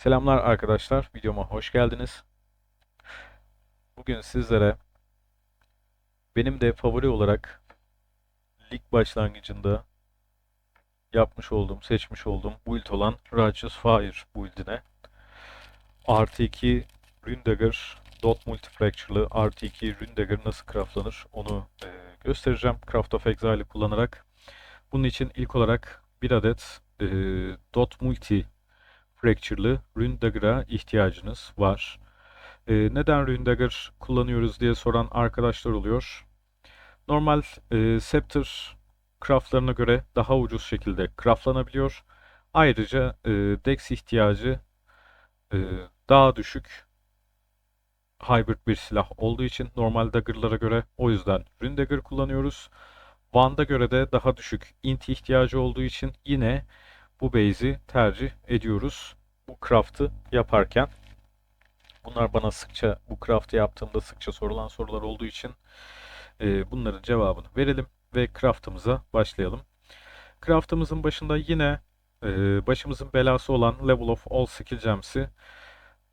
Selamlar arkadaşlar, videoma hoş geldiniz. Bugün sizlere benim de favori olarak lig başlangıcında yapmış olduğum, seçmiş olduğum build olan Righteous Fire build'ine artı 2 Rundagger dot multifracture'lı artı 2 Rundagger nasıl craftlanır onu e, göstereceğim Craft of Exile'i kullanarak. Bunun için ilk olarak bir adet e, dot multi Fracture'lı Rune Dagger'a ihtiyacınız var. Ee, neden Rune Dagger kullanıyoruz diye soran arkadaşlar oluyor. Normal e, Scepter craftlarına göre daha ucuz şekilde craftlanabiliyor. Ayrıca e, Dex ihtiyacı e, daha düşük hybrid bir silah olduğu için normal Dagger'lara göre o yüzden Rune Dagger kullanıyoruz. Van'da göre de daha düşük int ihtiyacı olduğu için yine bu base'i tercih ediyoruz. Bu craft'ı yaparken. Bunlar bana sıkça bu craft'ı yaptığımda sıkça sorulan sorular olduğu için e, bunların cevabını verelim ve craft'ımıza başlayalım. Craft'ımızın başında yine e, başımızın belası olan Level of All Skill Gems'i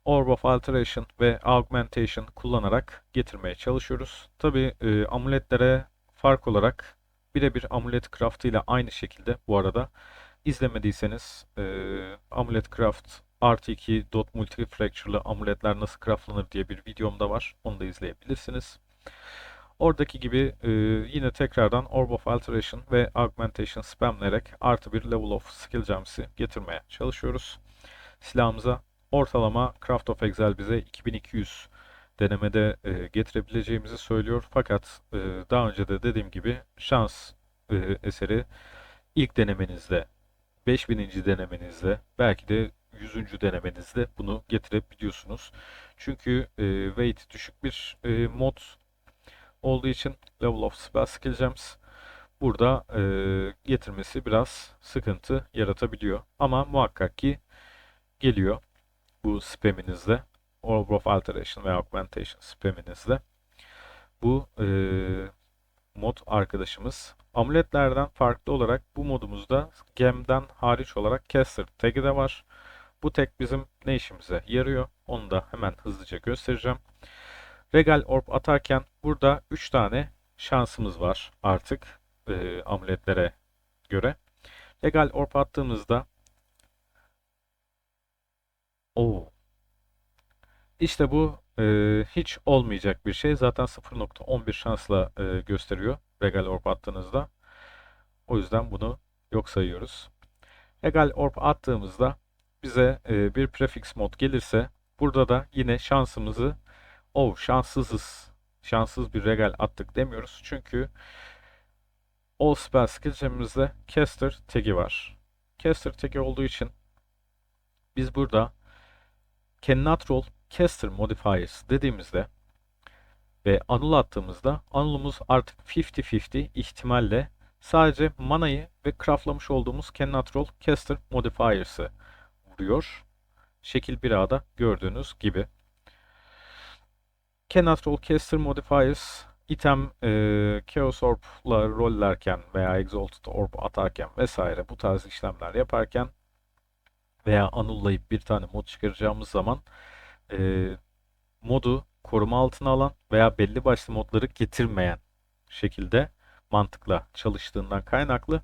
Orb of Alteration ve Augmentation kullanarak getirmeye çalışıyoruz. Tabi e, amuletlere fark olarak birebir amulet craftı ile aynı şekilde bu arada İzlemediyseniz e, Amulet Craft artı 2 dot multifracture'lı amuletler nasıl craftlanır diye bir videom da var. Onu da izleyebilirsiniz. Oradaki gibi e, yine tekrardan Orb of Alteration ve Augmentation spamleyerek artı bir level of skill gems'i getirmeye çalışıyoruz. Silahımıza ortalama Craft of Exile bize 2200 denemede e, getirebileceğimizi söylüyor. Fakat e, daha önce de dediğim gibi şans e, eseri ilk denemenizde 5000. denemenizde belki de 100. denemenizde bunu getirebiliyorsunuz. Çünkü e, weight düşük bir e, mod olduğu için Level of Spell Skill Gems burada e, getirmesi biraz sıkıntı yaratabiliyor. Ama muhakkak ki geliyor bu spaminizde. Orb of Alteration ve Augmentation spaminizde. Bu e, mod arkadaşımız Amuletlerden farklı olarak bu modumuzda gemden hariç olarak caster tag'i de var. Bu tag bizim ne işimize yarıyor onu da hemen hızlıca göstereceğim. Regal Orb atarken burada 3 tane şansımız var artık e, amuletlere göre. Regal Orb attığımızda Oo. İşte bu e, hiç olmayacak bir şey. Zaten 0.11 şansla e, gösteriyor Regal Orb attığınızda. O yüzden bunu yok sayıyoruz. Regal Orb attığımızda bize e, bir prefix mod gelirse burada da yine şansımızı oh şanssızız şanssız bir regal attık demiyoruz. Çünkü All Spell skill'cimizde Caster tag'i var. Caster tag'i olduğu için biz burada Cannot Roll Caster Modifiers dediğimizde ve anul attığımızda anulumuz artık 50-50 ihtimalle sadece manayı ve craftlamış olduğumuz Cannot Roll Caster Modifiers'ı vuruyor. Şekil 1A'da gördüğünüz gibi. Cannot Roll Caster Modifiers item e, Chaos Orb'la rollerken veya Exalted Orb atarken vesaire bu tarz işlemler yaparken veya anullayıp bir tane mod çıkaracağımız zaman e, modu koruma altına alan veya belli başlı modları getirmeyen şekilde mantıkla çalıştığından kaynaklı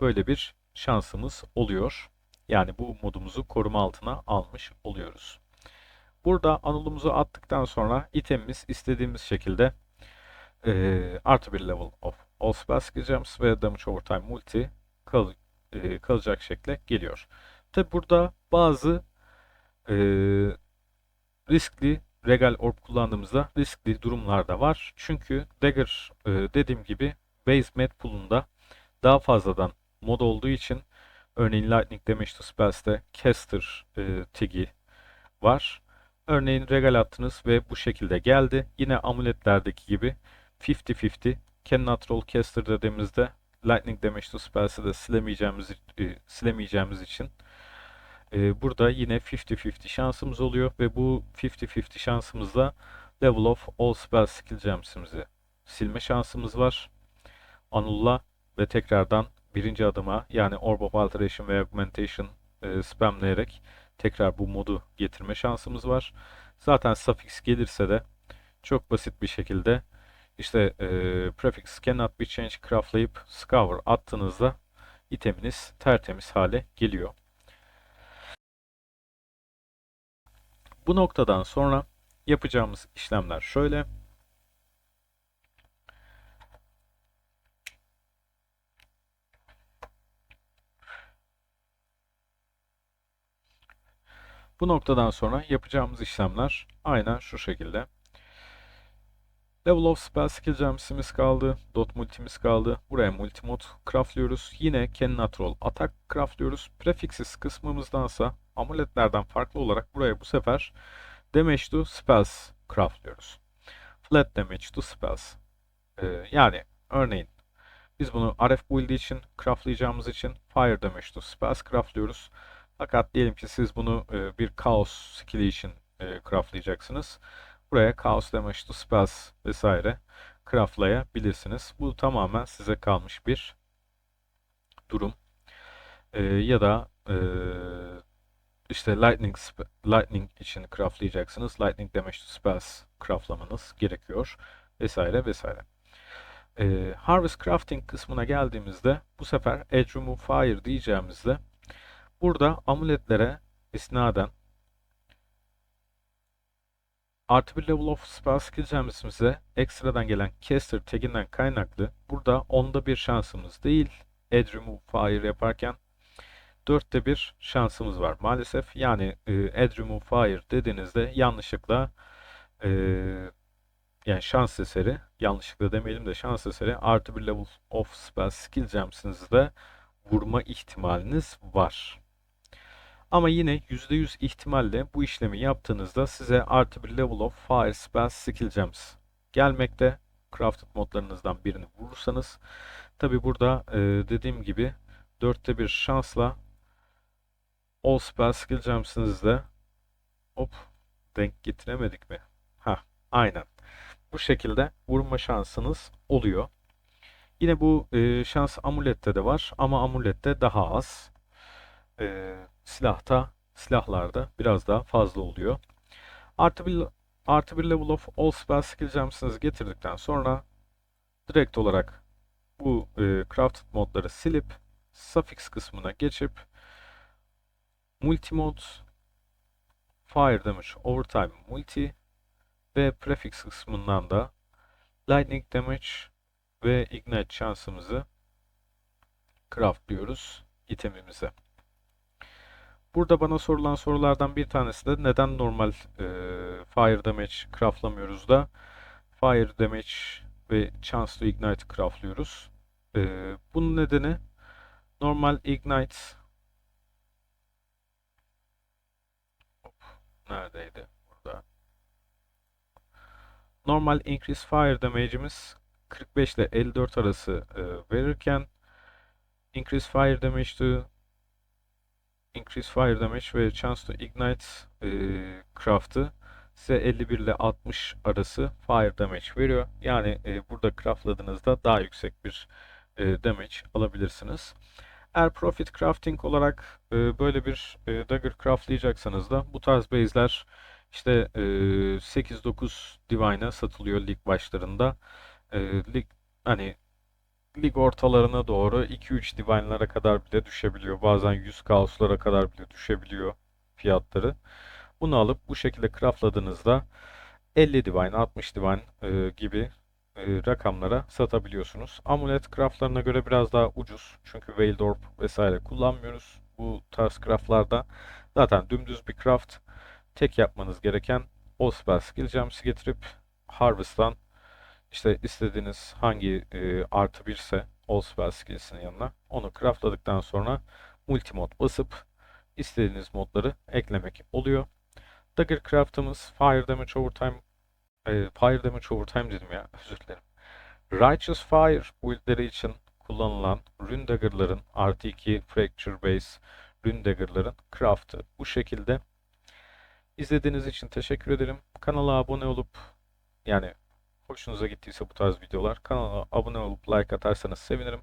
böyle bir şansımız oluyor. Yani bu modumuzu koruma altına almış oluyoruz. Burada anulumuzu attıktan sonra itemimiz istediğimiz şekilde e, artı bir level of all spell gems ve damage over time multi kal, e, kalacak şekle geliyor. Tabi burada bazı e, riskli Regal Orb kullandığımızda riskli durumlar da var. Çünkü Dagger e, dediğim gibi Base Med Pool'unda daha fazladan mod olduğu için örneğin Lightning Damage to Spells'te Caster e, tagi var. Örneğin Regal attınız ve bu şekilde geldi. Yine amuletlerdeki gibi 50-50 Cannot Roll Caster dediğimizde Lightning Damage to Spells'i de silemeyeceğimiz, e, silemeyeceğimiz için e, burada yine 50-50 şansımız oluyor ve bu 50-50 şansımızla Level of All Spell Skill Gems'imizi silme şansımız var. Anulla ve tekrardan birinci adıma yani Orb of Alteration ve Augmentation e, spamleyerek tekrar bu modu getirme şansımız var. Zaten suffix gelirse de çok basit bir şekilde işte e, prefix cannot be changed craftlayıp scour attığınızda iteminiz tertemiz hale geliyor. Bu noktadan sonra yapacağımız işlemler şöyle. Bu noktadan sonra yapacağımız işlemler aynen şu şekilde. Level of Spell Skill Gems'imiz kaldı. Dot multimiz kaldı. Buraya multimod craftlıyoruz. Yine Cannot Roll Attack craftlıyoruz. Prefixes kısmımızdansa amuletlerden farklı olarak buraya bu sefer Damage to Spells craftlıyoruz. Flat Damage to Spells. Ee, yani örneğin biz bunu RF build için craftlayacağımız için Fire Damage to Spells craftlıyoruz. Fakat diyelim ki siz bunu e, bir Chaos skill'i için e, craftlayacaksınız. Buraya Chaos Damage to Spells vesaire craftlayabilirsiniz. Bu tamamen size kalmış bir durum. E, ya da e, işte Lightning Lightning için craftlayacaksınız. Lightning Damage to Spells craftlamanız gerekiyor vesaire vesaire. E, Harvest Crafting kısmına geldiğimizde bu sefer Edge Remove Fire diyeceğimizde burada amuletlere isnaden artı bir level of spell skill gemsimize ekstradan gelen caster taginden kaynaklı burada onda bir şansımız değil Edge Remove Fire yaparken dörtte bir şansımız var maalesef. Yani e, Remove Fire dediğinizde yanlışlıkla e, yani şans eseri yanlışlıkla demeyelim de şans eseri artı bir level of spell skill gemsinizde vurma ihtimaliniz var. Ama yine %100 ihtimalle bu işlemi yaptığınızda size artı bir level of fire spell skill gems gelmekte. Crafted modlarınızdan birini vurursanız. Tabi burada e, dediğim gibi dörtte bir şansla all spell skill gems'inizde hop denk getiremedik mi? Ha, aynen. Bu şekilde vurma şansınız oluyor. Yine bu e, şans amulette de var ama amulette daha az. E, silahta, silahlarda biraz daha fazla oluyor. Artı bir, artı bir level of all spell skill gems'inizi getirdikten sonra direkt olarak bu e, crafted modları silip suffix kısmına geçip multimod fire damage overtime multi ve prefix kısmından da lightning damage ve ignite şansımızı craftliyoruz itemimize. Burada bana sorulan sorulardan bir tanesi de neden normal e, fire damage craftlamıyoruz da fire damage ve chance to ignite craftlıyoruz. E, bunun nedeni normal ignite neredeydi? Burada. Normal increase fire damage'imiz 45 ile 54 arası e, verirken increase fire damage to increase fire damage ve chance to ignite e, craft'ı size 51 ile 60 arası fire damage veriyor. Yani e, burada craftladığınızda daha yüksek bir e, damage alabilirsiniz. Eğer profit crafting olarak e, böyle bir e, dagger craftlayacaksanız da bu tarz base'ler işte e, 8-9 divine'a satılıyor lig başlarında. E, lig hani lig ortalarına doğru 2-3 divine'lara kadar bile düşebiliyor. Bazen 100 kaoslara kadar bile düşebiliyor fiyatları. Bunu alıp bu şekilde craftladığınızda 50 divine, 60 divine e, gibi rakamlara satabiliyorsunuz. Amulet craftlarına göre biraz daha ucuz. Çünkü Veiled vesaire kullanmıyoruz. Bu tarz craftlarda zaten dümdüz bir craft. Tek yapmanız gereken o spell skill gems'i getirip Harvest'tan işte istediğiniz hangi e, artı birse All Spell skills'inin yanına onu craftladıktan sonra multimod basıp istediğiniz modları eklemek oluyor. Dagger craft'ımız Fire Damage Overtime e, Fire Damage Overtime dedim ya özür dilerim. Righteous Fire build'leri için kullanılan Rune Dagger'ların artı 2 Fracture Base Rune Dagger'ların craft'ı bu şekilde. İzlediğiniz için teşekkür ederim. Kanala abone olup yani Hoşunuza gittiyse bu tarz videolar kanala abone olup like atarsanız sevinirim.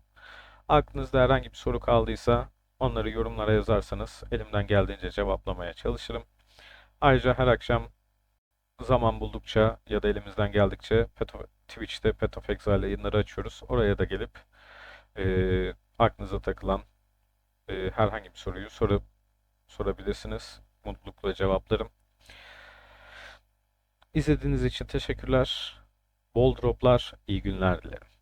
Aklınızda herhangi bir soru kaldıysa Onları yorumlara yazarsanız elimden geldiğince cevaplamaya çalışırım. Ayrıca her akşam zaman buldukça ya da elimizden geldikçe Peto- Twitch'te Pet of Exile yayınları açıyoruz. Oraya da gelip e, aklınıza takılan e, herhangi bir soruyu sorup sorabilirsiniz. Mutlulukla cevaplarım. İzlediğiniz için teşekkürler. Bol droplar, iyi günler dilerim.